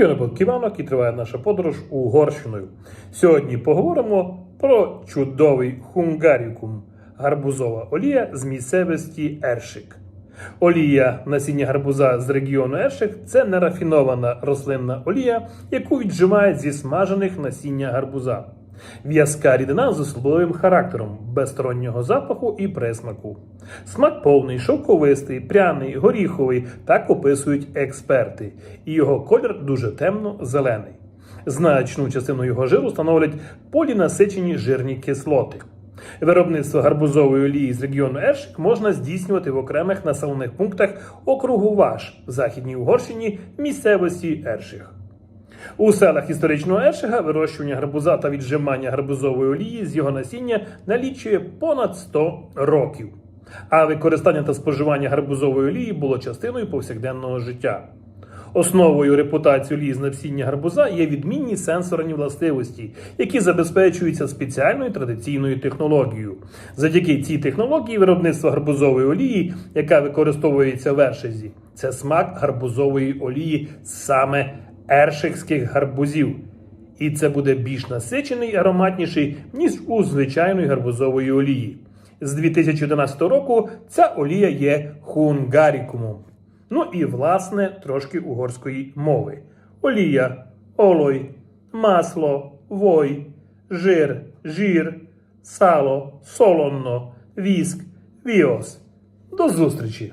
Ігор Ківанок і триває наша подорож Угорщиною. Сьогодні поговоримо про чудовий хунгарікум гарбузова олія з місцевості Ершик. Олія насіння гарбуза з регіону Ершик це нерафінована рослинна олія, яку віджимають зі смажених насіння гарбуза. В'язка рідина з особливим характером, без стороннього запаху і присмаку. Смак повний, шовковистий, пряний, горіховий, так описують експерти. І його колір дуже темно-зелений. Значну частину його жиру становлять полінасичені жирні кислоти. Виробництво гарбузової олії з регіону Ершик можна здійснювати в окремих населених пунктах округу Ваш в Західній Угорщині місцевості Ерших. У селах історичного Ершига вирощування гарбуза та віджимання гарбузової олії з його насіння налічує понад 100 років. А використання та споживання гарбузової олії було частиною повсякденного життя. Основою репутації олії з насіння гарбуза є відмінні сенсорні властивості, які забезпечуються спеціальною традиційною технологією. Завдяки цій технології виробництво гарбузової олії, яка використовується в Ершизі, це смак гарбузової олії саме ершикських гарбузів. І це буде більш насичений і ароматніший, ніж у звичайної гарбузової олії. З 2011 року ця олія є хунгарікумом. Ну і власне трошки угорської мови: олія, олой, масло, вой, жир, жир, сало, солонно, віск, віос. До зустрічі!